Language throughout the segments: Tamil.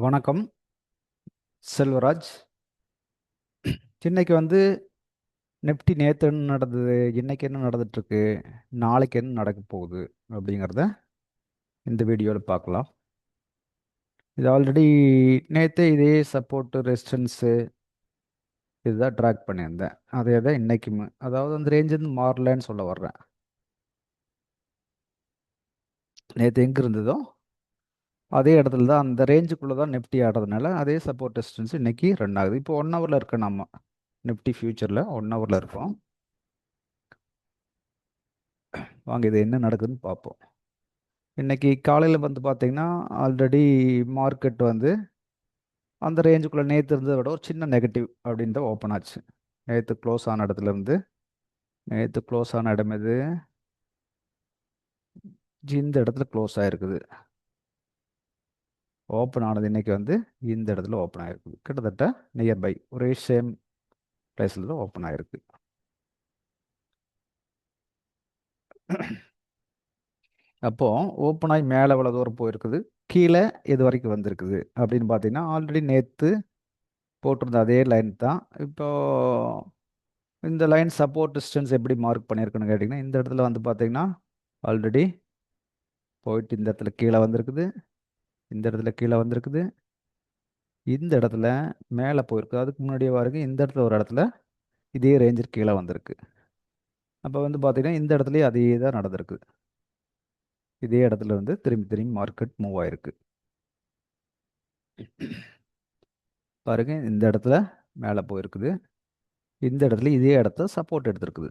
வணக்கம் செல்வராஜ். இன்னைக்கு வந்து நெப்டி நேற்று என்ன நடந்தது இன்னைக்கு என்ன நடந்துட்டுருக்கு நாளைக்கு என்ன நடக்க போகுது அப்படிங்கிறத இந்த வீடியோவில் பார்க்கலாம். இது ஆல்ரெடி நேற்று இதே சப்போர்ட்டு ரெசிஸ்டன்ஸு இதுதான் ட்ராக் பண்ணியிருந்தேன். அதே தான் இன்றைக்குமே அதாவது அந்த ரேஞ்சிருந்து மாறலன்னு சொல்ல வர்றேன். நேற்று எங்கே இருந்ததோ அதே இடத்துல தான் அந்த ரேஞ்சுக்குள்ளே தான் நிஃப்டி ஆடுறதுனால அதே சப்போர்ட் டிஸ்டன்ஸ் இன்றைக்கி ரன் ஆகுது. இப்போ ஒன் ஹவரில் இருக்க நம்ம நிஃப்டி ஃபியூச்சரில் ஒன் ஹவரில் இருக்கோம். வாங்க இது என்ன நடக்குதுன்னு பார்ப்போம். இன்னைக்கு காலையில் வந்து பார்த்திங்கன்னா ஆல்ரெடி மார்க்கெட் வந்து அந்த ரேஞ்சுக்குள்ளே நேற்று இருந்ததை விட ஒரு சின்ன நெகட்டிவ் அப்படின்னு தான் ஓப்பன் ஆச்சு. நேற்று க்ளோஸ் ஆன இடத்துல இருந்து நேற்று க்ளோஸ் ஆன இடம் இது இந்த இடத்துல க்ளோஸ் ஆகிருக்குது ஓப்பன் ஆனது இன்னைக்கு வந்து இந்த இடத்துல ஓப்பன் ஆகிருக்குது கிட்டத்தட்ட நியர்பை ஒரே சேம் பிளேஸில் தான் ஓப்பன் ஆகிருக்கு அப்போது ஓப்பன் ஆகி மேலே எவ்வளோ தூரம் போயிருக்குது. கீழே இது வரைக்கும் வந்திருக்குது. அப்படின்னு பார்த்தீங்கன்னா ஆல்ரெடி நேற்று போட்டிருந்த அதே லைன் தான். இப்போ இந்த லைன் சப்போர்ட் டிஸ்டன்ஸ் எப்படி மார்க் பண்ணியிருக்குன்னு கேட்டிங்கன்னா இந்த இடத்துல வந்து பார்த்தீங்கன்னா ஆல்ரெடி போயிட்டு இந்த இடத்துல கீழே வந்திருக்குது. இந்த இடத்துல கீழே வந்திருக்குது. இந்த இடத்துல மேலே போயிருக்கு. அதுக்கு முன்னாடியே பாருங்க இந்த இடத்துல ஒரு இடத்துல இதே ரேஞ்சிற்கு கீழே வந்திருக்கு. அப்போ வந்து பார்த்திங்கன்னா இந்த இடத்துலையும் அதே தான் நடந்திருக்கு. இதே இடத்துல வந்து திரும்பி திரும்பி மார்க்கெட் மூவ் ஆயிருக்கு. பாருங்க இந்த இடத்துல மேலே போயிருக்குது. இந்த இடத்துல இதே இடத்த சப்போர்ட் எடுத்திருக்குது.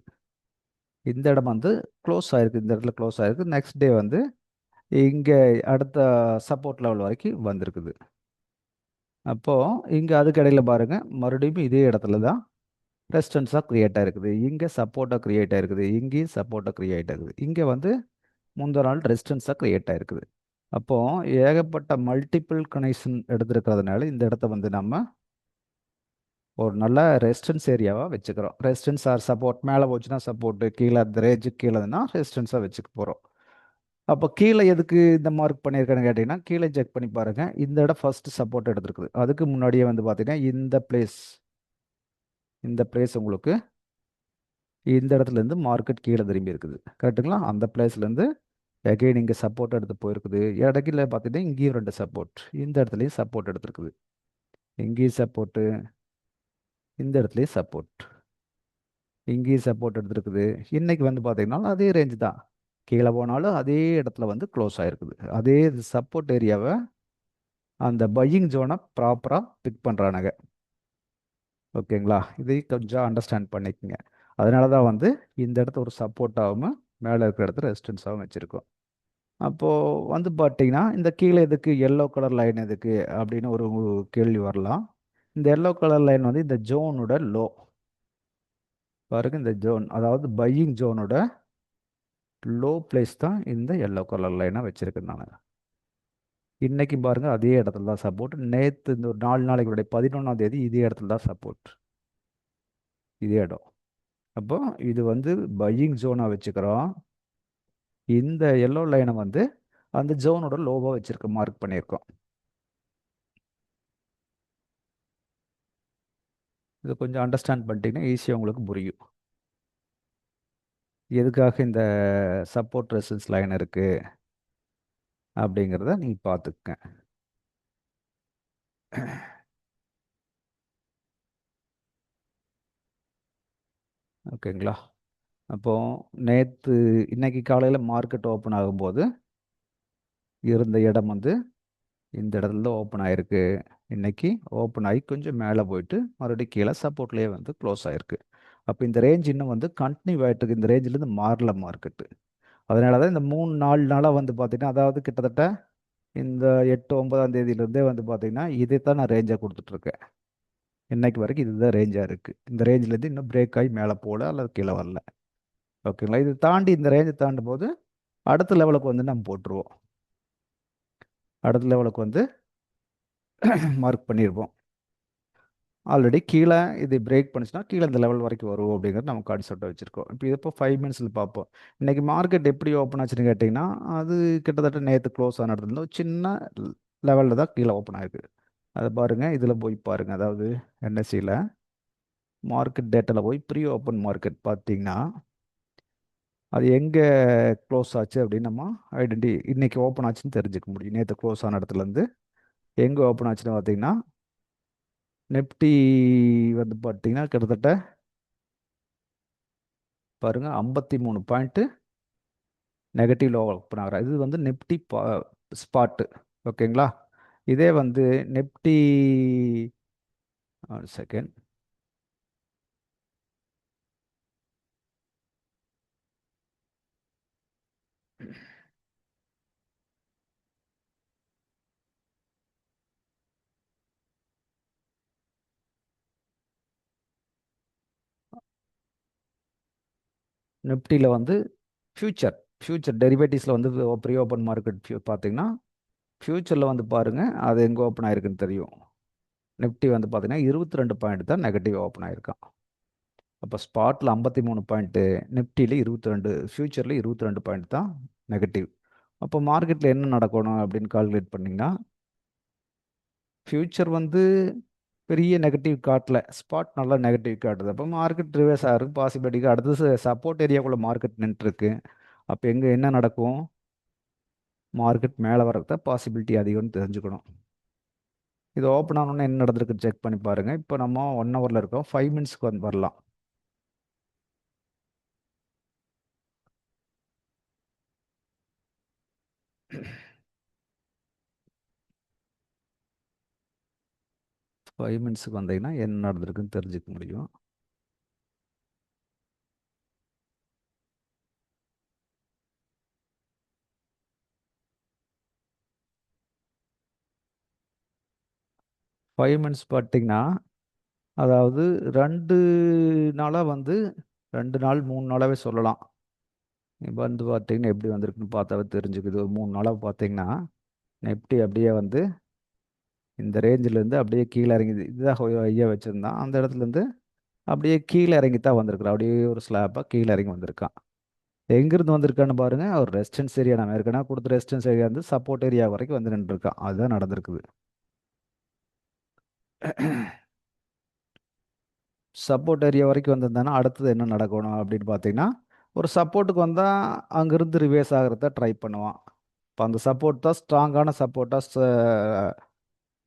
இந்த இடம் வந்து க்ளோஸ் ஆயிருக்கு. இந்த இடத்துல க்ளோஸ் ஆயிருக்கு. நெக்ஸ்ட் டே வந்து இங்கே அடுத்த சப்போர்ட் லெவல் வரைக்கும் வந்திருக்குது. அப்போது இங்கே அதுக்கு இடையில பாருங்கள் மறுபடியும் இதே இடத்துல தான் ரெஸ்டன்ஸாக க்ரியேட் ஆகிருக்குது இங்கே சப்போர்ட்டாக க்ரியேட் ஆகிருக்குது இங்கேயும் சப்போர்ட்டாக க்ரியேட் ஆகுது இங்கே வந்து முந்த நாள் ரெஸ்டன்ஸாக க்ரியேட் ஆகிருக்குது அப்போது ஏகப்பட்ட மல்டிபிள் கனெக்ஷன் எடுத்துருக்கிறதுனால இந்த இடத்த வந்து நம்ம ஒரு நல்ல ரெசிஸ்டன்ஸ் ஏரியாவாக வச்சுக்கிறோம். ரெசிஸ்டன்ஸ் ஆர் சப்போர்ட் மேலே போச்சுன்னா சப்போர்ட்டு கீழே அந்த கீழேனா ரெசிஸ்டன்ஸாக வச்சுக்க போகிறோம் அப்போ கீழே எதுக்கு இந்த மார்க் பண்ணியிருக்கேன்னு கேட்டிங்கன்னா கீழே செக் பண்ணி பாருங்கள் இந்த இடம் ஃபஸ்ட்டு சப்போர்ட் எடுத்துருக்குது. அதுக்கு முன்னாடியே வந்து பார்த்தீங்கன்னா இந்த பிளேஸ் இந்த பிளேஸ் உங்களுக்கு இந்த இடத்துலேருந்து மார்க்கெட் கீழே திரும்பி இருக்குது. கரெக்டுங்களா அந்த பிளேஸ்லேருந்து எகைன் இங்கே சப்போர்ட் எடுத்து போயிருக்குது. இடக்கில் பார்த்தீங்கன்னா இங்கேயும் ரெண்டு சப்போர்ட் இந்த இடத்துலையும் சப்போர்ட் எடுத்துருக்குது. இங்கேயும் சப்போர்ட்டு இந்த இடத்துலையும் சப்போர்ட் இங்கேயும் சப்போர்ட் எடுத்துருக்குது. இன்றைக்கி வந்து பார்த்தீங்கன்னா அதே ரேஞ்சு தான். கீழே போனாலும் அதே இடத்துல வந்து க்ளோஸ் ஆகிருக்குது அதே சப்போர்ட் ஏரியாவை அந்த பையிங் ஜோனை ப்ராப்பராக பிக் பண்ணுறானுங்க ஓகேங்களா? இதை கொஞ்சம் அண்டர்ஸ்டாண்ட் பண்ணிக்கோங்க. அதனால தான் வந்து இந்த இடத்த ஒரு சப்போர்ட்டாகவும் மேலே இருக்கிற இடத்துல ரெசிஸ்டன்ஸாகவும் வச்சுருக்கோம். அப்போது வந்து பார்த்தீங்கன்னா இந்த கீழே எதுக்கு எல்லோ கலர் லைன் எதுக்கு அப்படின்னு ஒரு கேள்வி வரலாம். இந்த எல்லோ கலர் லைன் வந்து இந்த ஜோனோட லோ பாருங்க இந்த ஜோன் அதாவது பையிங் ஜோனோட லோ பிளேஸ் தான் இந்த எல்லோ கலர் லைனாக வச்சுருக்கேன் நான் இன்றைக்கும் பாருங்கள் அதே இடத்துல தான் சப்போர்ட் நேற்று இந்த ஒரு நாலு நாளைக்கு முன்னாடி பதினொன்றாம் தேதி இதே இடத்துல தான் சப்போர்ட் இதே இடம். அப்போ இது வந்து பையிங் ஜோனாக வச்சுக்கிறோம். இந்த எல்லோ லைனை வந்து அந்த ஜோனோட லோவாக வச்சுருக்க மார்க் பண்ணியிருக்கோம். இது கொஞ்சம் அண்டர்ஸ்டாண்ட் பண்ணிட்டீங்கன்னா ஈஸியாக உங்களுக்கு புரியும். எதுக்காக இந்த சப்போர்ட் ரெசிஸ்டன்ஸ் லைன் இருக்குது அப்படிங்கிறத நீங்கள் பார்த்துக்க. ஓகேங்களா? அப்போது நேற்று இன்னைக்கு காலையில் மார்க்கெட் ஓப்பன் ஆகும்போது இருந்த இடம் வந்து இந்த இடத்துல தான் ஓப்பன் ஆகிருக்கு இன்னைக்கு ஓப்பன் ஆகி கொஞ்சம் மேலே போயிட்டு மறுபடியும் கீழே சப்போர்ட்லேயே வந்து க்ளோஸ் ஆகிருக்கு அப்போ இந்த ரேஞ்ச் இன்னும் வந்து கண்டினியூ ஆகிட்டு இருக்கு இந்த ரேஞ்சிலேருந்து மாறல மார்க்கெட்டு அதனால தான் இந்த மூணு நாலு நாளாக வந்து பார்த்திங்கன்னா அதாவது கிட்டத்தட்ட இந்த எட்டு ஒன்பதாம் தேதியிலேருந்தே வந்து பார்த்திங்கன்னா இதை தான் நான் ரேஞ்சாக கொடுத்துட்ருக்கேன் இன்னைக்கு வரைக்கும் இதுதான் ரேஞ்சாக இருக்குது இந்த ரேஞ்சிலேருந்து இன்னும் பிரேக் ஆகி மேலே போகல அல்லது கீழே வரல. ஓகேங்களா இது தாண்டி இந்த ரேஞ்சை தாண்டும் போது அடுத்த லெவலுக்கு வந்து நம்ம போட்டுருவோம். அடுத்த லெவலுக்கு வந்து மார்க் பண்ணியிருப்போம் ஆல்ரெடி கீழே இது பிரேக் பண்ணுச்சுன்னா கீழே இந்த லெவல் வரைக்கும் வரும் அப்படிங்கிறது நம்ம கான்செப்டை வச்சுருக்கோம். இப்போ இது இப்போ ஃபைவ் மினிட்ஸில் பார்ப்போம். இன்றைக்கி மார்க்கெட் எப்படி ஓப்பன் ஆச்சுன்னு கேட்டிங்கன்னா அது கிட்டத்தட்ட நேற்று க்ளோஸ் ஆன இடத்துல சின்ன லெவலில் தான் கீழே ஓப்பன் ஆகிருக்கு அதை பாருங்கள் இதில் போய் பாருங்கள் அதாவது என்எஸ்சியில் மார்க்கெட் டேட்டாவில் போய் ப்ரீ ஓப்பன் மார்க்கெட் பார்த்தீங்கன்னா அது எங்கே க்ளோஸ் ஆச்சு அப்படின்னு நம்ம ஐடென்டி இன்றைக்கி ஓப்பன் ஆச்சுன்னு தெரிஞ்சுக்க முடியும். நேற்று க்ளோஸ் ஆன இடத்துலேருந்து எங்கே ஓப்பன் ஆச்சுன்னு பார்த்தீங்கன்னா நிப்டி வந்து பார்த்தீங்கன்னா கிட்டத்தட்ட பாருங்கள் ஐம்பத்தி மூணு பாயிண்ட்டு நெகட்டிவ் லோவல் ஓப்பன் இது வந்து நிப்டி பா ஸ்பாட்டு ஓகேங்களா இதே வந்து நிஃப்டி செகண்ட் நிஃப்டியில் வந்து ஃப்யூச்சர் ஃப்யூச்சர் டெரிவேட்டிவ்ஸில் வந்து ப்ரீ ஓப்பன் மார்க்கெட் ஃபியூ பார்த்தீங்கன்னா ஃப்யூச்சரில் வந்து பாருங்கள் அது எங்கே ஓப்பன் ஆயிருக்குன்னு தெரியும். நிஃப்டி வந்து பார்த்தீங்கன்னா இருபத்தி ரெண்டு பாயிண்ட் தான் நெகட்டிவ் ஓப்பன் ஆயிருக்கான் அப்போ ஸ்பாட்டில் ஐம்பத்தி மூணு பாயிண்ட்டு நிஃப்டியில் இருபத்தி ரெண்டு ஃப்யூச்சரில் இருபத்தி ரெண்டு பாயிண்ட் தான் நெகட்டிவ் அப்போ மார்க்கெட்டில் என்ன நடக்கணும் அப்படின்னு கால்குலேட் பண்ணிங்கன்னா ஃப்யூச்சர் வந்து பெரிய நெகட்டிவ் காட்டல. ஸ்பாட் நல்லா நெகட்டிவ் காட்டுது. அப்போ மார்க்கெட் ரிவர்ஸ் ஆகிறதுக்கு பாசிபிலிட்டிக்கு அடுத்தது சப்போர்ட் ஏரியாக்குள்ளே மார்க்கெட் நின்றுருக்கு. அப்போ எங்கே என்ன நடக்கும்? மார்க்கெட் மேலே வரது தான் பாசிபிலிட்டி அதிகம்னு தெரிஞ்சுக்கணும். இது ஓப்பன் ஆனோடனே என்ன நடந்திருக்கு செக் பண்ணி பாருங்கள் இப்போ நம்ம ஒன் ஹவரில் இருக்கோம். ஃபைவ் மினிட்ஸ்க்கு வந்து வரலாம். ஃபைவ் மினிட்ஸுக்கு வந்தீங்கன்னா என்ன நடந்திருக்குன்னு தெரிஞ்சுக்க முடியும். ஃபைவ் மினிட்ஸ் பார்த்தீங்கன்னா அதாவது ரெண்டு நாளாக வந்து ரெண்டு நாள் மூணு நாளாகவே சொல்லலாம். வந்து பார்த்தீங்கன்னா எப்படி வந்திருக்குன்னு பார்த்தாவே தெரிஞ்சுக்குது. ஒரு மூணு நாளாக பார்த்தீங்கன்னா நெப்டி அப்படியே வந்து இந்த ரேஞ்சிலேருந்து அப்படியே கீழே இறங்கி இதுதான் ஐயா வச்சுருந்தான். அந்த இடத்துலேருந்து அப்படியே கீழே இறங்கி தான் வந்திருக்கிறான். அப்படியே ஒரு ஸ்லாப்பாக கீழே இறங்கி வந்திருக்கான். எங்கேருந்து வந்திருக்கான்னு பாருங்கள் ஒரு ரெஸ்டன்ஸ் ஏரியா நம்ம ஏற்கனவே கொடுத்த ரெஸ்டன்ஸ் ஏரியா வந்து சப்போர்ட் ஏரியா வரைக்கும் வந்து நின்றுருக்கான். அதுதான் நடந்திருக்குது. சப்போர்ட் ஏரியா வரைக்கும் வந்திருந்தானா அடுத்தது என்ன நடக்கணும் அப்படின்னு பார்த்தீங்கன்னா ஒரு சப்போர்ட்டுக்கு வந்தால் அங்கேருந்து ரிவேஸ் ஆகிறத ட்ரை பண்ணுவான். இப்போ அந்த சப்போர்ட் தான் ஸ்ட்ராங்கான சப்போர்ட்டாக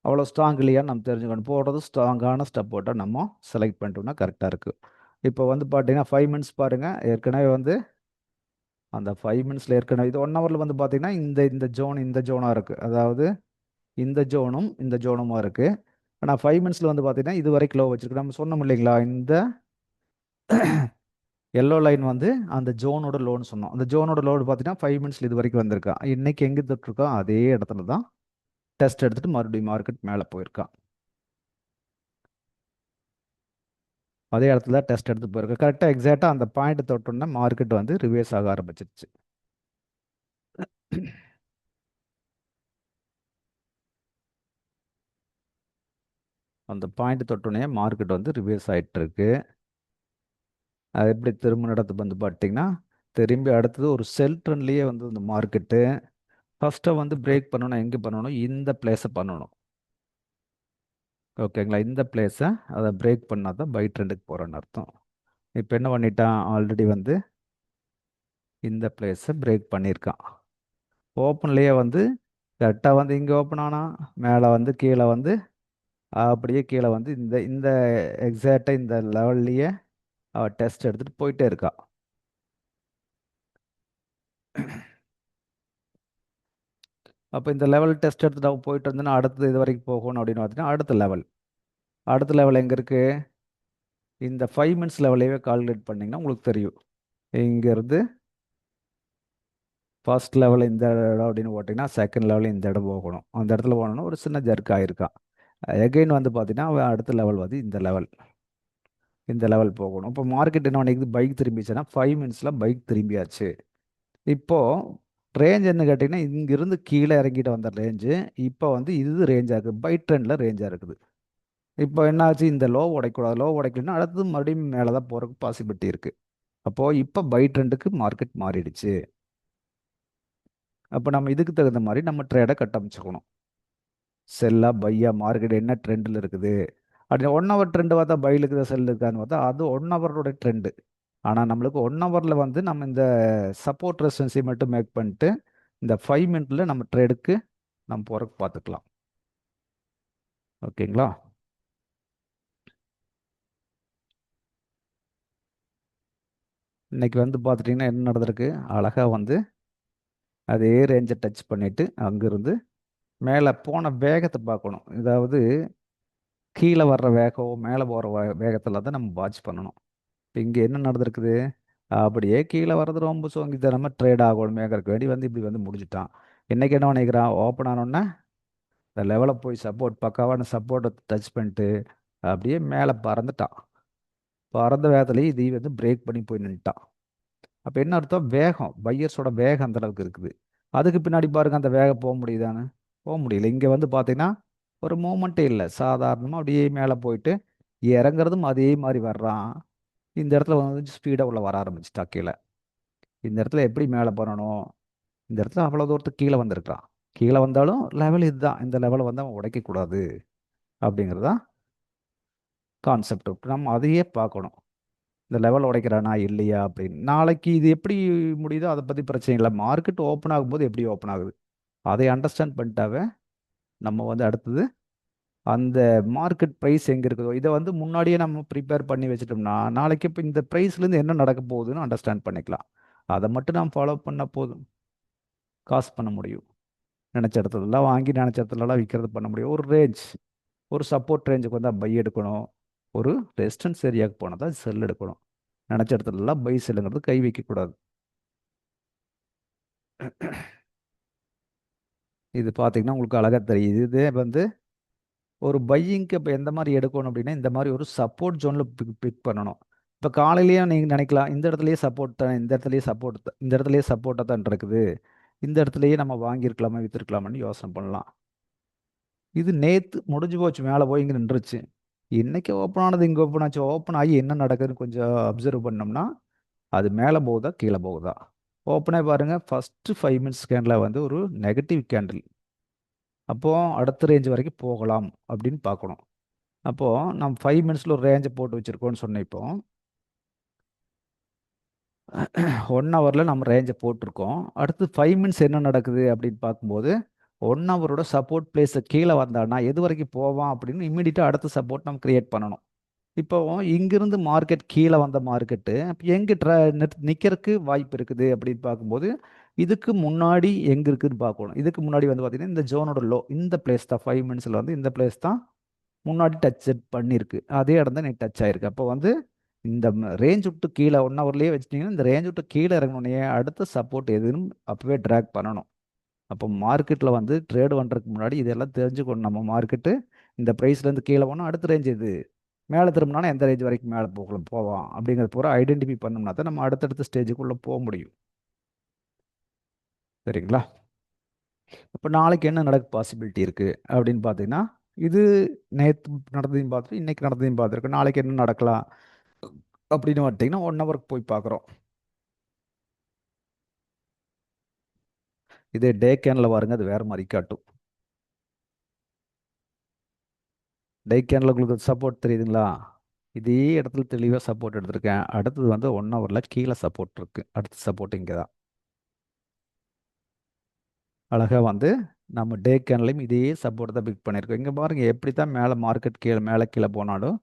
அவ்வளோ ஸ்ட்ராங் இல்லையான்னு நம்ம தெரிஞ்சுக்கணும். போடுறது ஸ்ட்ராங்கான சப்போர்ட்டாக நம்ம செலக்ட் பண்ணிட்டோம்னா கரெக்டாக இருக்குது இப்போ வந்து பார்த்தீங்கன்னா ஃபைவ் மினிட்ஸ் பாருங்கள் ஏற்கனவே வந்து அந்த ஃபைவ் மினிட்ஸில் ஏற்கனவே இது ஒன் ஹவரில் வந்து பார்த்தீங்கன்னா இந்த இந்த ஜோன் இந்த ஜோனாக இருக்குது அதாவது இந்த ஜோனும் இந்த ஜோனுமாக இருக்குது ஆனால் ஃபைவ் மினிட்ஸில் வந்து பார்த்தீங்கன்னா இது வரைக்கும் லோ வச்சுருக்கு. நம்ம சொன்னோம் இல்லைங்களா? இந்த எல்லோ லைன் வந்து அந்த ஜோனோட லோன் சொன்னோம். அந்த ஜோனோட லோடு பார்த்தீங்கன்னா ஃபைவ் மினிட்ஸில் இது வரைக்கும் வந்திருக்கான் இன்னைக்கு எங்கே தொட்டிருக்கோம் அதே இடத்துல தான் டெஸ்ட் எடுத்துகிட்டு மறுபடியும் மார்க்கெட் மேலே போயிருக்கான். அதே இடத்துல டெஸ்ட் எடுத்து போயிருக்கேன் கரெக்டாக எக்ஸாக்டாக அந்த பாயிண்ட் தொட்டோன்னா மார்க்கெட் வந்து ரிவேஸ் ஆக ஆரம்பிச்சிருச்சு. அந்த பாயிண்ட் தொட்டோடனே மார்க்கெட் வந்து ரிவேஸ் ஆகிட்டு இருக்கு. அது எப்படி திரும்ப நடத்து வந்து பார்த்தீங்கன்னா திரும்பி அடுத்தது ஒரு செல் ட்ரெண்ட்லேயே வந்து இந்த மார்க்கெட்டு ஃபஸ்ட்டை வந்து பிரேக் பண்ணணும் எங்கே பண்ணணும்? இந்த பிளேஸை பண்ணணும். ஓகேங்களா இந்த பிளேஸை அதை பிரேக் பண்ணால் தான் பை ட்ரெண்டுக்கு போகிறோன்னு அர்த்தம். இப்போ என்ன பண்ணிட்டான்? ஆல்ரெடி வந்து இந்த பிளேஸை பிரேக் பண்ணியிருக்கான். ஓப்பன்லேயே வந்து கரெக்டாக வந்து இங்கே ஓப்பன் ஆனால் மேலே வந்து கீழே வந்து அப்படியே கீழே வந்து இந்த இந்த எக்ஸாக்டாக இந்த லெவல்லையே அவள் டெஸ்ட் எடுத்துகிட்டு போயிட்டே இருக்கா அப்போ இந்த லெவல் டெஸ்ட் எடுத்துட்டு அவங்க போயிட்டு இருந்தேன்னா அடுத்தது இது வரைக்கும் போகணும் அப்படின்னு பார்த்தீங்கன்னா அடுத்த லெவல் அடுத்த லெவல் எங்கே இருக்குது இந்த ஃபைவ் மினிட்ஸ் லெவலையே கால்குலேட் பண்ணிங்கன்னா உங்களுக்கு தெரியும். இங்கேருந்து ஃபர்ஸ்ட் லெவல் இந்த இடம் அப்படின்னு போட்டிங்கன்னா செகண்ட் லெவலில் இந்த இடம் போகணும். அந்த இடத்துல போனோன்னா ஒரு சின்ன ஜர்க் ஆகிருக்கான் எகைன் வந்து பார்த்தீங்கன்னா அவன் அடுத்த லெவல் வந்து இந்த லெவல் இந்த லெவல் போகணும். இப்போ மார்க்கெட் என்ன பண்ணிக்குது? பைக் திரும்பிச்சுன்னா ஃபைவ் மினிட்ஸில் பைக் திரும்பியாச்சு. இப்போது ரேஞ்ச் என்ன கேட்டிங்கன்னா இங்கேருந்து கீழே இறங்கிட்டு வந்த ரேஞ்சு இப்போ வந்து இது ரேஞ்சாக இருக்குது. பை ட்ரெண்டில் ரேஞ்சாக இருக்குது. இப்போ என்னாச்சு? இந்த லோ உடைக்கூடாது லோ உடைக்கலன்னா அடுத்தது மறுபடியும் மேலே தான் போகிறதுக்கு பாசிபிலிட்டி இருக்குது அப்போது இப்போ பை ட்ரெண்டுக்கு மார்க்கெட் மாறிடுச்சு. அப்போ நம்ம இதுக்கு தகுந்த மாதிரி நம்ம ட்ரேடை கட்டமைச்சுக்கணும் செல்லாக பையா மார்க்கெட் என்ன ட்ரெண்டில் இருக்குது? அப்படி ஒன் ஹவர் ட்ரெண்டு பார்த்தா பையில் இருக்குதா செல் இருக்கான்னு பார்த்தா அது ஒன் ஹவரோட ட்ரெண்டு ஆனால் நம்மளுக்கு ஒன் ஹவரில் வந்து நம்ம இந்த சப்போர்ட் ரெசிஸ்டன்ஸை மட்டும் மேக் பண்ணிட்டு இந்த ஃபைவ் மினிட்ல நம்ம ட்ரேடுக்கு நம்ம போகிறக்கு பார்த்துக்கலாம் ஓகேங்களா? இன்னைக்கு வந்து பார்த்துட்டிங்கன்னா என்ன நடந்திருக்கு? அழகாக வந்து அதே ரேஞ்சை டச் பண்ணிவிட்டு அங்கேருந்து மேலே போன வேகத்தை பார்க்கணும். அதாவது கீழே வர்ற வேகம் மேலே போகிற வே வேகத்தில் தான் நம்ம வாட்ச் பண்ணணும். இப்போ இங்கே என்ன நடந்திருக்குது? அப்படியே கீழே வர்றது ரொம்ப சோங்கித்தனமாக ட்ரேட் ஆகணும் வேண்டி வந்து இப்படி வந்து முடிஞ்சிட்டான். இன்றைக்கி என்ன நினைக்கிறான்? ஓப்பன் ஆனோடனே இந்த லெவலில் போய் சப்போர்ட் பக்காவான சப்போர்ட்டை டச் பண்ணிட்டு அப்படியே மேலே பறந்துட்டான். பறந்த வேகத்துலேயே இதை வந்து பிரேக் பண்ணி போய் நின்ட்டான் அப்போ என்ன அர்த்தம்? வேகம் பையர்ஸோட வேகம் அந்த அளவுக்கு இருக்குது. அதுக்கு பின்னாடி பாருங்க அந்த வேகம் போக முடியுதானு போக முடியல. இங்கே வந்து பார்த்தீங்கன்னா ஒரு மூமெண்ட்டே இல்லை. சாதாரணமாக அப்படியே மேலே போயிட்டு இறங்குறதும் அதே மாதிரி வர்றான். இந்த இடத்துல வந்து ஸ்பீடாக உள்ளே வர ஆரம்பிச்சிட்டா கீழே. இந்த இடத்துல எப்படி மேலே பண்ணணும் இந்த இடத்துல அவ்வளோ தூரத்துக்கு கீழே வந்திருக்கிறான் கீழே வந்தாலும் லெவல் இதுதான். இந்த லெவலை வந்து அவன் உடைக்கக்கூடாது அப்படிங்கிறது தான் கான்செப்ட் நம்ம அதையே பார்க்கணும். இந்த லெவல் உடைக்கிறானா இல்லையா அப்படின்னு. நாளைக்கு இது எப்படி முடியுதோ அதை பற்றி பிரச்சனை இல்லை. மார்க்கெட் ஓப்பன் ஆகும்போது எப்படி ஓப்பன் ஆகுது? அதை அண்டர்ஸ்டாண்ட் பண்ணிட்டாவே நம்ம வந்து அடுத்தது அந்த மார்க்கெட் ப்ரைஸ் எங்கே இருக்குதோ இதை வந்து முன்னாடியே நம்ம ப்ரிப்பேர் பண்ணி வச்சிட்டோம்னா நாளைக்கு இப்போ இந்த ப்ரைஸ்லேருந்து என்ன நடக்க போகுதுன்னு அண்டர்ஸ்டாண்ட் பண்ணிக்கலாம். அதை மட்டும் நாம் ஃபாலோ பண்ண போதும். காசு பண்ண முடியும். நினச்ச இடத்துலலாம் வாங்கி நினச்ச இடத்துலலாம் விற்கிறது பண்ண முடியும். ஒரு ரேஞ்ச் ஒரு சப்போர்ட் ரேஞ்சுக்கு வந்தால் பை எடுக்கணும். ஒரு ரெசிஸ்டன்ஸ் ஏரியாவுக்கு போனால் தான் செல் எடுக்கணும். நினச்ச இடத்துலலாம் பை செல்லுங்கிறது கை வைக்கக்கூடாது இது பார்த்தீங்கன்னா உங்களுக்கு அழகாக தெரியுது. இதே வந்து ஒரு பையிங்க்கு இப்போ எந்த மாதிரி எடுக்கணும் அப்படின்னா இந்த மாதிரி ஒரு சப்போர்ட் ஜோனில் பிக் பிக் பண்ணணும். இப்போ காலையிலேயே நீங்கள் நினைக்கலாம் இந்த இடத்துலையே சப்போர்ட் தான் இந்த இடத்துலையே சப்போர்ட் இந்த இடத்துலையே சப்போர்ட்டாக தான் இருக்குது. இந்த இடத்துலையே நம்ம வாங்கியிருக்கலாமா விற்றுருக்கலாமான்னு யோசனை பண்ணலாம். இது நேற்று முடிஞ்சு போச்சு மேலே போய் இங்கே நின்றுச்சு. இன்னைக்கு ஓப்பன் ஆனது இங்கே ஓப்பன் ஆச்சு. ஓப்பன் ஆகி என்ன நடக்குதுன்னு கொஞ்சம் அப்சர்வ் பண்ணோம்னா அது மேலே போகுதா கீழே போகுதா? ஓப்பனாக பாருங்கள் ஃபஸ்ட்டு ஃபைவ் மினிட்ஸ் கேண்டில் வந்து ஒரு நெகட்டிவ் கேண்டில் அப்போது அடுத்த ரேஞ்ச் வரைக்கும் போகலாம் அப்படின்னு பார்க்கணும். அப்போது நம்ம ஃபைவ் மினிட்ஸில் ஒரு ரேஞ்சை போட்டு வச்சுருக்கோன்னு சொன்னேன் இப்போ ஒன் ஹவரில் நம்ம ரேஞ்சை போட்டிருக்கோம். அடுத்து ஃபைவ் மினிட்ஸ் என்ன நடக்குது அப்படின்னு பார்க்கும்போது ஒன் ஹவரோட சப்போர்ட் பிளேஸை கீழே வந்தானா எது வரைக்கும் போவான் அப்படின்னு இம்மிடியட்டாக அடுத்த சப்போர்ட் நம்ம க்ரியேட் பண்ணணும். இப்போ இங்கிருந்து மார்க்கெட் கீழே வந்த மார்க்கெட்டு எங்கே ட்ர நிற்கிறதுக்கு வாய்ப்பு இருக்குது அப்படின்னு பார்க்கும்போது இதுக்கு முன்னாடி எங்கே இருக்குதுன்னு பார்க்கணும். இதுக்கு முன்னாடி வந்து பார்த்தீங்கன்னா இந்த ஜோனோட லோ இந்த பிளேஸ் தான் ஃபைவ் மினிட்ஸில் வந்து இந்த பிளேஸ் தான் முன்னாடி டச் பண்ணியிருக்கு. அதே இடம் தான் டச் ஆயிருக்கு. அப்போ வந்து இந்த ரேஞ்ச் விட்டு கீழே ஒன் ஹவர்லேயே வச்சுட்டிங்கன்னா இந்த ரேஞ்ச் விட்டு கீழே இறங்கணுன்னே அடுத்த சப்போர்ட் எதுன்னு அப்போவே ட்ராக் பண்ணணும். அப்போ மார்க்கெட்டில் வந்து ட்ரேடு பண்ணுறதுக்கு முன்னாடி இதெல்லாம் தெரிஞ்சுக்கணும். நம்ம மார்க்கெட்டு இந்த ப்ரைஸ்லேருந்து கீழே போனால் அடுத்த ரேஞ்ச் இது மேலே திரும்பினாலும் எந்த ரேஞ்ச் வரைக்கும் மேலே போகலாம் போவான் அப்படிங்கிறது பூரா ஐடென்டிஃபை பண்ணோம்னா தான் நம்ம அடுத்தடுத்த ஸ்டேஜுக்குள்ளே போக முடியும். சரிங்களா? இப்போ நாளைக்கு என்ன நடக்க பாசிபிலிட்டி இருக்குது அப்படின்னு பார்த்தீங்கன்னா இது நேற்று நடந்ததையும் பார்த்துட்டு இன்றைக்கி நடந்ததையும் பார்த்துருக்கோம் நாளைக்கு என்ன நடக்கலாம்? அப்படின்னு பார்த்தீங்கன்னா ஒன் ஹவருக்கு போய் பார்க்குறோம். இதே டே கேனில் பாருங்க அது வேறு மாதிரி காட்டும். டே கேனில் உங்களுக்கு சப்போர்ட் தெரியுதுங்களா? இதே இடத்துல தெளிவாக சப்போர்ட் எடுத்திருக்கேன். அடுத்தது வந்து ஒன் ஹவரில் கீழே சப்போர்ட் இருக்குது அடுத்த சப்போர்ட் இங்கே தான் அழகாக வந்து நம்ம டே கேன்லையும் இதே சப்போர்ட் தான் பிக் பண்ணியிருக்கோம். இங்கே பாருங்கள் எப்படி தான் மேலே மார்க்கெட் கீழே மேலே கீழே போனாலும்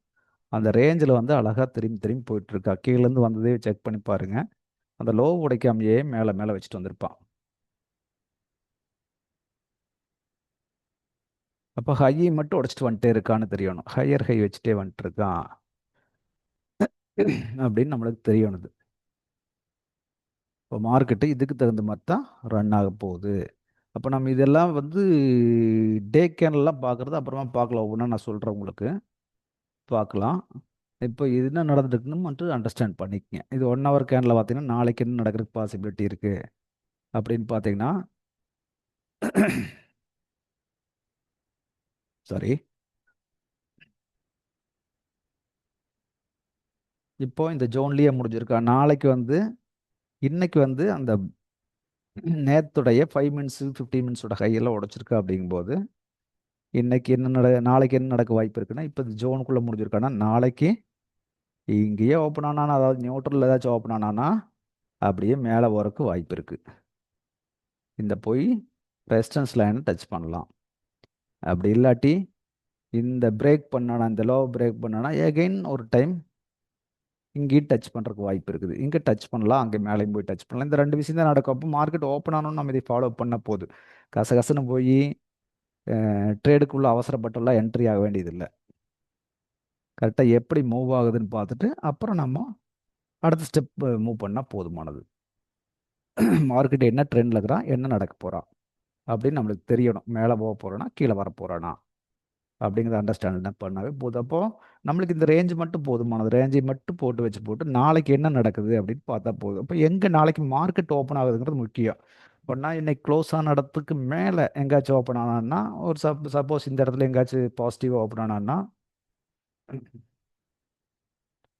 அந்த ரேஞ்சில் வந்து அழகாக திரும்பி திரும்பி போயிட்டுருக்கா. கீழேருந்து வந்ததே செக் பண்ணி பாருங்கள் அந்த லோ உடைக்காமையே மேலே மேலே வச்சுட்டு வந்திருப்பான் அப்போ ஹையை மட்டும் உடைச்சிட்டு வந்துட்டே இருக்கான்னு தெரியணும். ஹையர் ஹை வச்சுட்டே வந்துட்டு இருக்கான் அப்படின்னு நம்மளுக்கு தெரியணுது. இப்போ மார்க்கெட்டு இதுக்கு தகுந்த மாதிரி தான் ரன் ஆக போகுது. அப்போ நம்ம இதெல்லாம் வந்து டே கேன்லாம் பார்க்குறது அப்புறமா பார்க்கலாம் ஒவ்வொன்றா நான் சொல்கிறேன் உங்களுக்கு. பார்க்கலாம் இப்போ இது என்ன நடந்துருக்குன்னு மட்டும் அண்டர்ஸ்டாண்ட் பண்ணிக்கங்க. இது ஒன் ஹவர் கேனில் பார்த்தீங்கன்னா நாளைக்கு என்ன நடக்கிறதுக்கு பாசிபிலிட்டி இருக்குது அப்படின்னு பார்த்தீங்கன்னா சாரி இப்போ இந்த ஜோன்லேயே முடிஞ்சிருக்கா? நாளைக்கு வந்து இன்னைக்கு வந்து அந்த நேத்துடைய ஃபைவ் மினிட்ஸு ஃபிஃப்டீன் மினிட்ஸோட ஹையெல்லாம் உடச்சிருக்கா அப்படிங்கும்போது இன்னைக்கு என்ன நட நாளைக்கு என்ன நடக்க வாய்ப்பு இருக்குன்னா இப்போ ஜோனுக்குள்ளே முடிஞ்சிருக்கானா நாளைக்கு இங்கேயே ஓப்பன் ஆனானா அதாவது நியூட்ரல் ஏதாச்சும் ஓப்பன் ஆனானா அப்படியே மேலே போகிறக்கு வாய்ப்பு இருக்குது இந்த போய் ரெசிஸ்டன்ஸ் லைனை டச் பண்ணலாம். அப்படி இல்லாட்டி இந்த பிரேக் பண்ணானா இந்த லோ பிரேக் பண்ணானா எகைன் ஒரு டைம் இங்கேயும் டச் பண்ணுறதுக்கு வாய்ப்பு இருக்குது. இங்கே டச் பண்ணலாம் அங்கே மேலேயும் போய் டச் பண்ணலாம். இந்த ரெண்டு விஷயம் தான் நடக்கும். அப்போ மார்க்கெட் ஓப்பன் ஆனோன்னு நம்ம இதை ஃபாலோ பண்ண போகுது கசகசன்னு போய் ட்ரேடுக்குள்ளே அவசரப்பட்டெல்லாம் என்ட்ரி ஆக வேண்டியதில்லை. கரெக்டாக எப்படி மூவ் ஆகுதுன்னு பார்த்துட்டு அப்புறம் நம்ம அடுத்த ஸ்டெப் மூவ் பண்ணால் போதுமானது. மார்க்கெட் என்ன ட்ரெண்டில் இருக்கிறான் என்ன நடக்க போகிறான் அப்படின்னு நம்மளுக்கு தெரியணும். மேலே போக போகிறோன்னா கீழே வர போகிறானா அப்படிங்கிறத அண்டர்ஸ்டாண்ட் பண்ணாவே போதும். அப்போ நம்மளுக்கு இந்த ரேஞ்சு மட்டும் போதுமானது ரேஞ்சை மட்டும் போட்டு வச்சு போட்டு நாளைக்கு என்ன நடக்குது அப்படின்னு பார்த்தா போதும். அப்போ எங்கே நாளைக்கு மார்க்கெட் ஓப்பன் ஆகுதுங்கிறது முக்கியம். இப்போனா இன்னைக்கு க்ளோஸ் ஆன இடத்துக்கு மேலே எங்கேயாச்சும் ஓப்பன் ஆனான்னா ஒரு சப் சப்போஸ் இந்த இடத்துல எங்கேயாச்சும் பாசிட்டிவாக ஓப்பன் ஆனான்னா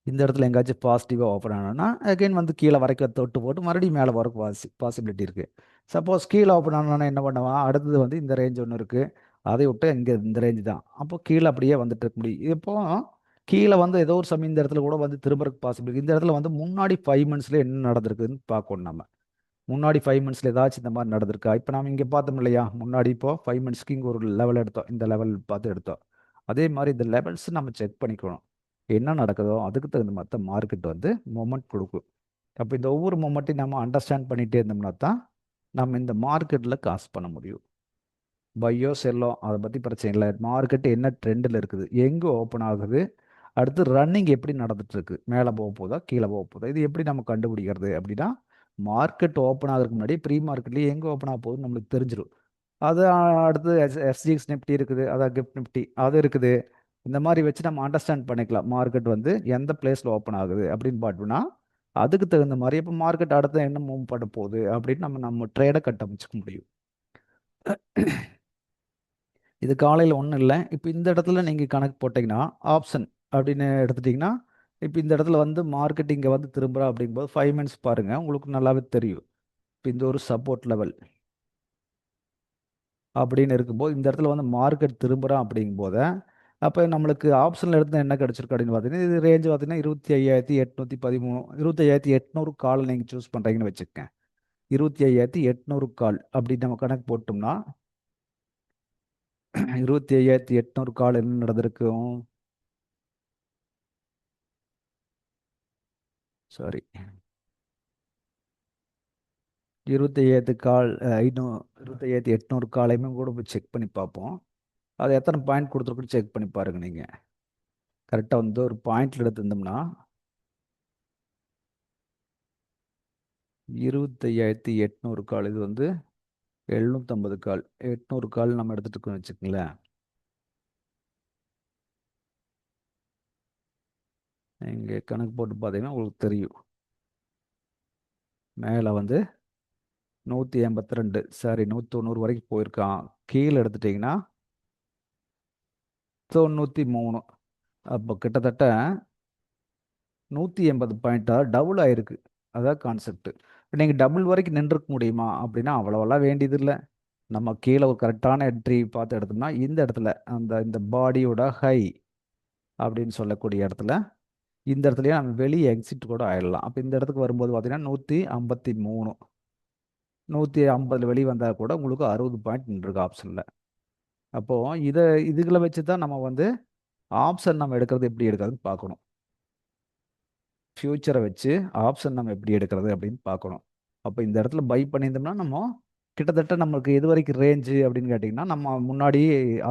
இந்த இடத்துல எங்கேயாச்சும் பாசிட்டிவாக ஓப்பன் ஆனான்னா அகைன் வந்து கீழே வரைக்கும் தொட்டு போட்டு மறுபடியும் மேலே வரக்கு பாசி பாசிபிலிட்டி இருக்குது சப்போஸ் கீழே ஓப்பன் ஆனானா என்ன பண்ணுவான்? அடுத்தது வந்து இந்த ரேஞ்ச் ஒன்று இருக்குது அதை விட்டு இங்கே இந்த ரேஞ்சு தான். அப்போ கீழே அப்படியே வந்துட்டு இருக்க முடியும். இப்போ கீழே வந்து ஏதோ ஒரு சமயம் இந்த இடத்துல கூட வந்து திரும்பறதுக்கு பாசிபிள் இந்த இடத்துல வந்து முன்னாடி ஃபைவ் மினிட்ஸில் என்ன நடந்திருக்குன்னு பார்க்கணும் நம்ம. முன்னாடி ஃபைவ் மினிட்ஸில் ஏதாச்சும் இந்த மாதிரி நடந்திருக்கா? இப்போ நம்ம இங்கே பார்த்தோம் இல்லையா? முன்னாடி இப்போ ஃபைவ் மினிட்ஸ்க்கு இங்கே ஒரு லெவல் எடுத்தோம். இந்த லெவல் பார்த்து எடுத்தோம். அதே மாதிரி இந்த லெவல்ஸ் நம்ம செக் பண்ணிக்கணும். என்ன நடக்குதோ அதுக்கு தகுந்த மற்ற மார்க்கெட் வந்து மூமெண்ட் கொடுக்கும். அப்போ இந்த ஒவ்வொரு மூமெண்ட்டையும் நம்ம அண்டர்ஸ்டாண்ட் பண்ணிகிட்டே இருந்தோம்னா தான் நம்ம இந்த மார்க்கெட்டில் காசு பண்ண முடியும். பையோ செல்லோ அதை பற்றி பிரச்சனை இல்லை. மார்க்கெட் என்ன ட்ரெண்டில் இருக்குது? எங்கே ஓப்பன் ஆகுது? அடுத்து ரன்னிங் எப்படி நடந்துட்டுருக்கு? மேலே போக போதா கீழே போக போதா? இது எப்படி நம்ம கண்டுபிடிக்கிறது அப்படின்னா மார்க்கெட் ஓப்பன் ஆகிறதுக்கு முன்னாடி ப்ரீ மார்க்கெட்லேயே எங்கே ஓப்பன் ஆக போகுதுன்னு நம்மளுக்கு தெரிஞ்சிடும் அது அடுத்து எஸ் எஸ்ஜிஎக்ஸ் நிஃப்டி இருக்குது அதான் கிஃப்ட் நிஃப்டி அது இருக்குது. இந்த மாதிரி வச்சு நம்ம அண்டர்ஸ்டாண்ட் பண்ணிக்கலாம். மார்க்கெட் வந்து எந்த பிளேஸில் ஓப்பன் ஆகுது அப்படின்னு பார்த்தோம்னா அதுக்கு தகுந்த மாதிரி இப்போ மார்க்கெட் அடுத்து என்ன மூவ் பண்ண போகுது அப்படின்னு நம்ம நம்ம ட்ரேடை கட்டமைச்சிக்க முடியும். இது காலையில் ஒன்றும் இல்லை. இப்போ இந்த இடத்துல நீங்கள் கணக்கு போட்டிங்கன்னா ஆப்ஷன் அப்படின்னு எடுத்துட்டிங்கன்னா இப்போ இந்த இடத்துல வந்து மார்க்கெட்டிங்கை வந்து திரும்புகிறா அப்படிங்கும்போது ஃபைவ் மினிட்ஸ் பாருங்கள் உங்களுக்கு நல்லாவே தெரியும். இப்போ இந்த ஒரு சப்போர்ட் லெவல் அப்படின்னு இருக்கும்போது இந்த இடத்துல வந்து மார்க்கெட் திரும்புகிறான் அப்படிங்கும்போது அப்போ நம்மளுக்கு ஆப்ஷனில் எடுத்து என்ன கிடச்சிருக்கு அப்படின்னு பார்த்தீங்கன்னா இது ரேஞ்சு பார்த்தீங்கன்னா இருபத்தி ஐயாயிரத்தி எட்நூற்றி பதிமூணு இருபத்தி ஐயாயிரத்தி எட்நூறு கால் நீங்கள் சூஸ் பண்ணுறீங்கன்னு வச்சுக்கேன் இருபத்தி ஐயாயிரத்தி எட்நூறு கால் அப்படி நம்ம கணக்கு போட்டோம்னா இருபத்தி ஐயாயிரத்தி எட்நூறு கால் என்ன நடந்திருக்கும் சாரி இருபத்தி ஐயாயிரத்து கால் ஐநூறு இருபத்தி ஐயாயிரத்தி எட்நூறு காலையுமே கூட போய் செக் பண்ணி பார்ப்போம். அது எத்தனை பாயிண்ட் கொடுத்துருக்குன்னு செக் பண்ணி பாருங்கள் நீங்கள் கரெக்டாக வந்து ஒரு பாயிண்டில் எடுத்திருந்தோம்னா இருபத்தையாயிரத்தி எட்நூறு கால் இது வந்து எழுநூற்றம்பது கால் எட்நூறு கால் நம்ம எடுத்துகிட்டு இருக்கோம்னு வச்சுக்கோங்களேன். இங்கே கணக்கு போட்டு பார்த்தீங்கன்னா உங்களுக்கு தெரியும். மேலே வந்து நூற்றி எண்பத்தி ரெண்டு சாரி நூற்றி தொண்ணூறு வரைக்கும் போயிருக்கான். கீழே எடுத்துட்டிங்கன்னா தொண்ணூற்றி மூணு. அப்போ கிட்டத்தட்ட நூற்றி எண்பது பாயிண்ட்டாக டபுள் ஆயிருக்கு. அதான் கான்செப்ட் நீங்கள் டபுள் வரைக்கும் நின்றுக்க முடியுமா? அப்படின்னா அவ்வளோவெல்லாம் வேண்டியதில்லை நம்ம கீழே ஒரு கரெக்டான என்ட்ரி பார்த்து எடுத்தோம்னா இந்த இடத்துல அந்த இந்த பாடியோட ஹை அப்படின்னு சொல்லக்கூடிய இடத்துல இந்த இடத்துலையே நம்ம வெளியே எக்ஸிட் கூட ஆயிடலாம். அப்போ இந்த இடத்துக்கு வரும்போது பார்த்தீங்கன்னா நூற்றி ஐம்பத்தி மூணு. நூற்றி ஐம்பதில் வெளியே வந்தால் கூட உங்களுக்கு அறுபது பாயிண்ட் நின்றுருக்கு ஆப்ஷனில் அப்போது இதை இதுகளை வச்சு தான் நம்ம வந்து ஆப்ஷன் நம்ம எடுக்கிறது எப்படி எடுக்கிறதுன்னு பார்க்கணும். ஃப்யூச்சரை வச்சு ஆப்ஷன் நம்ம எப்படி எடுக்கிறது அப்படின்னு பார்க்கணும். அப்போ இந்த இடத்துல பை பண்ணியிருந்தோம்னா நம்ம கிட்டத்தட்ட நம்மளுக்கு எது வரைக்கும் ரேஞ்சு அப்படின்னு கேட்டிங்கன்னா நம்ம முன்னாடி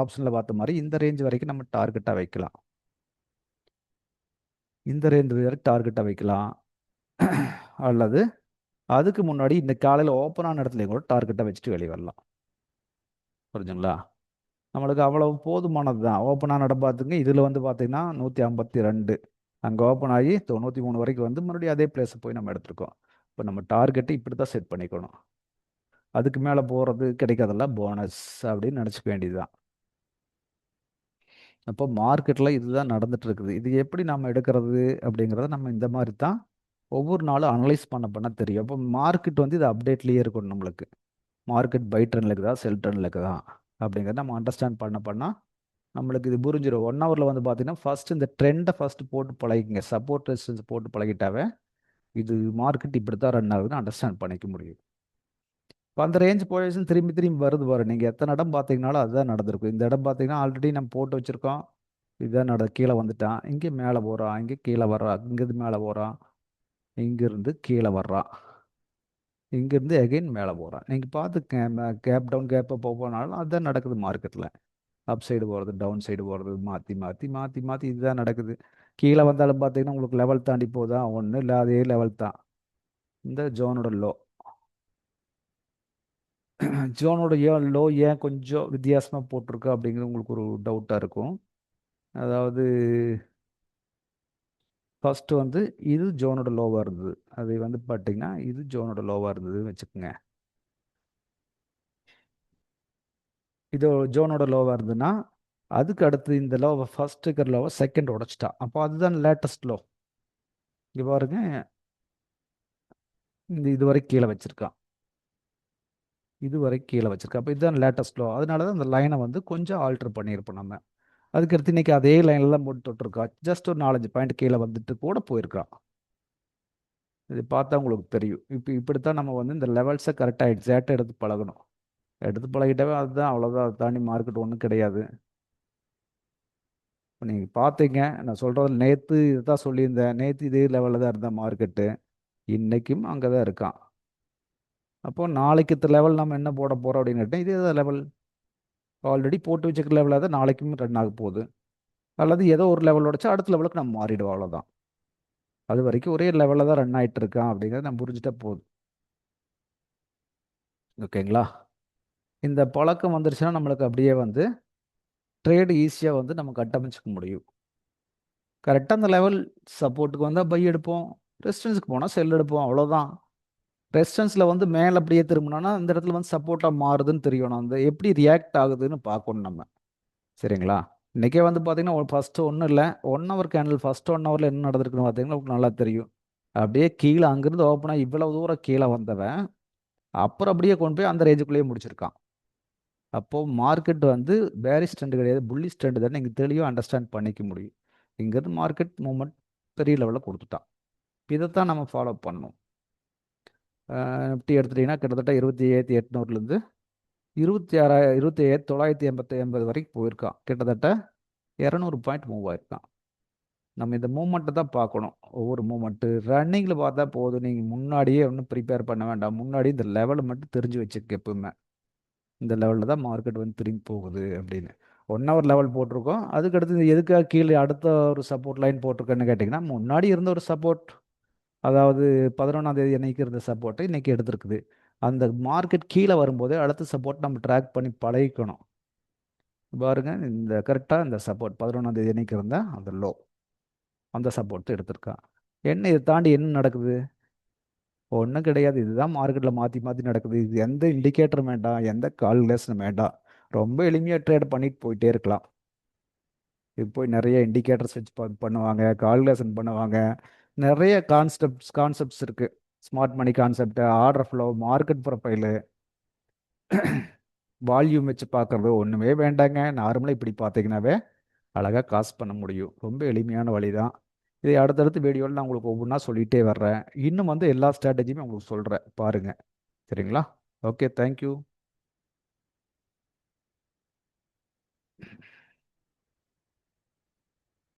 ஆப்ஷனில் பார்த்த மாதிரி இந்த ரேஞ்ச் வரைக்கும் நம்ம டார்கெட்டாக வைக்கலாம். இந்த ரேஞ்ச் வரைக்கும் டார்கெட்டாக வைக்கலாம். அல்லது அதுக்கு முன்னாடி இந்த காலையில் ஓப்பனான இடத்துலையும் கூட டார்கெட்டாக வச்சுட்டு வெளியே வரலாம். புரிஞ்சுங்களா? நம்மளுக்கு அவ்வளவு போதுமானது தான் ஓப்பனான இடம் பார்த்துங்க. இதில் வந்து பார்த்தீங்கன்னா நூற்றி ஐம்பத்தி ரெண்டு. அங்கே ஓப்பன் ஆகி தொண்ணூற்றி மூணு வரைக்கும் வந்து மறுபடியும் அதே பிளேஸை போய் நம்ம எடுத்துருக்கோம். இப்போ நம்ம டார்கெட்டை இப்படி தான் செட் பண்ணிக்கணும். அதுக்கு மேலே போகிறது கிடைக்காதெல்லாம் போனஸ் அப்படின்னு நினச்சிக்க வேண்டியது தான் அப்போ மார்க்கெட்டில் இதுதான் நடந்துட்டு இருக்குது. இது எப்படி நம்ம எடுக்கிறது அப்படிங்கிறத நம்ம இந்த மாதிரி தான் ஒவ்வொரு நாளும் அனலைஸ் பண்ண பண்ண தெரியும். அப்போ மார்க்கெட் வந்து இது அப்டேட்லேயே இருக்கணும் நம்மளுக்கு. மார்க்கெட் பை ட்ரெண்டில் இருக்குதா செல் ட்ரெண்டில் இருக்குதா அப்படிங்கிறத நம்ம அண்டர்ஸ்டாண்ட் பண்ண பண்ணால் நம்மளுக்கு இது புரிஞ்சிடும் ஒன் ஹவரில் வந்து பார்த்தீங்கன்னா ஃபஸ்ட்டு இந்த ட்ரெண்டை ஃபஸ்ட்டு போட்டு பழகிங்க சப்போர்ட் ரெசிஸ்டன்ஸ் போட்டு பழகிட்டாவே இது மார்க்கெட் இப்படி தான் ரன் ஆகுதுன்னு அண்டர்ஸ்டாண்ட் பண்ணிக்க முடியும் இப்போ அந்த ரேஞ்ச் பொசிஷன் திரும்பி திரும்பி வருது பாரு நீங்கள் எத்தனை இடம் பார்த்தீங்கனாலும் அதுதான் நடந்திருக்கும் இந்த இடம் பார்த்தீங்கன்னா ஆல்ரெடி நம்ம போட்டு வச்சுருக்கோம் இதுதான் நட கீழே வந்துட்டான் இங்கே மேலே போகிறான் இங்கே கீழே வர்றான் இங்கேருந்து மேலே போகிறான் இங்கேருந்து கீழே வர்றான் இங்கேருந்து எகைன் மேலே போகிறான் நீங்கள் பார்த்து கேப் டவுன் கேப்பை போனாலும் அதுதான் நடக்குது மார்க்கெட்டில் அப் சைடு போகிறது டவுன் சைடு போகிறது மாற்றி மாற்றி மாற்றி மாற்றி இதுதான் நடக்குது. கீழே வந்தாலும் பார்த்தீங்கன்னா உங்களுக்கு லெவல் தாண்டி போதா ஒன்று இல்லை அதே லெவல் தான். இந்த ஜோனோட லோ ஜோனோட ஏன் லோ ஏன் கொஞ்சம் வித்தியாசமாக போட்டிருக்கு அப்படிங்கிறது உங்களுக்கு ஒரு டவுட்டாக இருக்கும். அதாவது ஃபஸ்ட்டு வந்து இது ஜோனோட லோவாக இருந்தது. அது வந்து பார்த்தீங்கன்னா இது ஜோனோட லோவாக இருந்ததுன்னு வச்சுக்கோங்க. இது ஜோனோட லோவாக இருந்ததுன்னா அதுக்கு அடுத்து இந்த லோவை ஃபர்ஸ்ட் இருக்கிற லோவை செகண்ட் உடச்சிட்டா. அப்போ அதுதான் லேட்டஸ்ட் லோ இங்கே பாருங்க. இந்த இதுவரை கீழே வச்சுருக்கான் இதுவரை கீழே வச்சுருக்கான் அப்போ இதுதான் லேட்டஸ்ட் லோ அதனால தான் அந்த லைனை வந்து கொஞ்சம் ஆல்டர் பண்ணியிருப்போம் நம்ம. அதுக்கடுத்து இன்னைக்கு அதே லைனில் தான் போட்டு தொட்டிருக்கா. ஜஸ்ட் ஒரு நாலஞ்சு பாயிண்ட் கீழே வந்துட்டு கூட போயிருக்கான் இது பார்த்தா உங்களுக்கு தெரியும். இப்போ இப்படித்தான் நம்ம வந்து இந்த லெவல்ஸை கரெக்டாக எக்ஸாக்டாக எடுத்து பழகணும். எடுத்து பழகிட்டாவே அதுதான் அவ்வளோதான் அதை தாண்டி மார்க்கெட் ஒன்றும் கிடையாது. இப்போ நீங்கள் பார்த்தீங்க நான் சொல்கிறது நேற்று இதுதான் சொல்லியிருந்தேன். நேற்று இதே லெவலில் தான் இருந்தேன் மார்க்கெட்டு இன்றைக்கும் அங்கே தான் இருக்கான். அப்போது நாளைக்கு இந்த லெவல் நம்ம என்ன போட போகிறோம் அப்படின்னு கேட்டால் இதே தான் லெவல் ஆல்ரெடி போட்டு வச்சுக்கிற லெவலில் தான் நாளைக்கும் ரன் ஆக போகுது. அல்லது ஏதோ ஒரு லெவல் உடச்சா அடுத்த லெவலுக்கு நம்ம மாறிடுவோம் அவ்வளோதான் அது வரைக்கும் ஒரே லெவலில் தான் ரன் ஆகிட்டு இருக்கான் அப்படிங்கிறத நம்ம புரிஞ்சுட்டா போதும். ஓகேங்களா இந்த பழக்கம் வந்துருச்சுன்னா நம்மளுக்கு அப்படியே வந்து ட்ரேடு ஈஸியாக வந்து நம்ம கட்டமைச்சிக்க முடியும். கரெக்டாக அந்த லெவல் சப்போர்ட்டுக்கு வந்தால் பை எடுப்போம். ரெசிஸ்டன்ஸுக்கு போனால் செல் எடுப்போம். அவ்வளோதான் ரெசிஸ்டன்ஸில் வந்து மேலே அப்படியே திரும்பினோன்னா அந்த இடத்துல வந்து சப்போர்ட்டாக மாறுதுன்னு தெரியணும். அந்த எப்படி ரியாக்ட் ஆகுதுன்னு பார்க்கணும் நம்ம. சரிங்களா? இன்றைக்கே வந்து பார்த்தீங்கன்னா ஃபஸ்ட்டு ஒன்றும் இல்லை. One hour candle first one ஹவரில் என்ன நடந்திருக்குன்னு பார்த்தீங்கன்னா உங்களுக்கு நல்லா தெரியும். அப்படியே கீழே அங்கேருந்து ஓப்பனாக இவ்வளோ தூரம் கீழே வந்தவன் அப்புறம் அப்படியே கொண்டு போய் அந்த ரேஞ்சுக்குள்ளேயே முடிச்சிருக்கான். அப்போது மார்க்கெட் வந்து பேரி ஸ்டண்ட் கிடையாது புள்ளி ஸ்டண்ட் தான் நீங்கள் தெளிவாக அண்டர்ஸ்டாண்ட் பண்ணிக்க முடியும். இங்கேருந்து மார்க்கெட் மூமெண்ட் பெரிய லெவலில் கொடுத்துட்டான். இதைத்தான் நம்ம ஃபாலோ பண்ணணும். நிஃப்டி எடுத்துட்டிங்கன்னா கிட்டத்தட்ட இருபத்தி ஏழாயிரத்தி எட்நூறுலேருந்து இருபத்தி ஆறாயிரம் இருபத்தி ஏழு தொள்ளாயிரத்தி எண்பத்தி எண்பது வரைக்கும் போயிருக்கான். கிட்டத்தட்ட இரநூறு பாயிண்ட் மூவ் ஆயிருக்கான் நம்ம இந்த மூமெண்ட்டை தான் பார்க்கணும். ஒவ்வொரு மூமெண்ட்டு ரன்னிங்கில் பார்த்தா போதும். நீங்கள் முன்னாடியே ஒன்றும் ப்ரிப்பேர் பண்ண வேண்டாம். முன்னாடி இந்த லெவலை மட்டும் தெரிஞ்சு வச்சுக்க எப்பவுமே. இந்த லெவலில் தான் மார்க்கெட் வந்து திரும்பி போகுது அப்படின்னு. ஒன் ஹவர் லெவல் போட்டிருக்கோம். அதுக்கடுத்து எதுக்காக கீழே அடுத்த ஒரு சப்போர்ட் லைன் போட்டிருக்கேன்னு கேட்டிங்கன்னா முன்னாடி இருந்த ஒரு சப்போர்ட் அதாவது பதினொன்றாம் தேதி அன்னைக்கு இருந்த சப்போர்ட்டை இன்றைக்கி எடுத்திருக்குது. அந்த மார்க்கெட் கீழே வரும்போது அடுத்த சப்போர்ட் நம்ம ட்ராக் பண்ணி பழகிக்கணும். பாருங்க இந்த கரெக்டாக இந்த சப்போர்ட் பதினொன்றாம் தேதி அன்னைக்கு இருந்தால் அந்த லோ அந்த சப்போர்ட் எடுத்திருக்கான் என்ன இதை தாண்டி என்ன நடக்குது? ஒன்றும் கிடையாது. இதுதான் மார்க்கெட்டில் மாற்றி மாற்றி நடக்குது. இது எந்த இண்டிகேட்டரும் வேண்டாம் எந்த கால்குலேஷனும் வேண்டாம். ரொம்ப எளிமையாக ட்ரேட் பண்ணிட்டு போயிட்டே இருக்கலாம். இது போய் நிறைய இண்டிகேட்டர்ஸ் வச்சு பண்ணுவாங்க கால்குலேஷன் பண்ணுவாங்க. நிறைய கான்செப்ட்ஸ் கான்செப்ட்ஸ் இருக்குது smart money concept order flow market profile volume வச்சு பார்க்குறது ஒன்றுமே வேண்டாங்க. நார்மலாக இப்படி பார்த்தீங்கன்னாவே அழகாக காசு பண்ண முடியும். ரொம்ப எளிமையான வழி தான் இதை அடுத்தடுத்து வீடியோவில் நான் உங்களுக்கு ஒவ்வொன்றா சொல்லிகிட்டே வர்றேன். இன்னும் வந்து எல்லா ஸ்ட்ராட்டஜியுமே உங்களுக்கு சொல்கிறேன் பாருங்கள் சரிங்களா? Okay thank you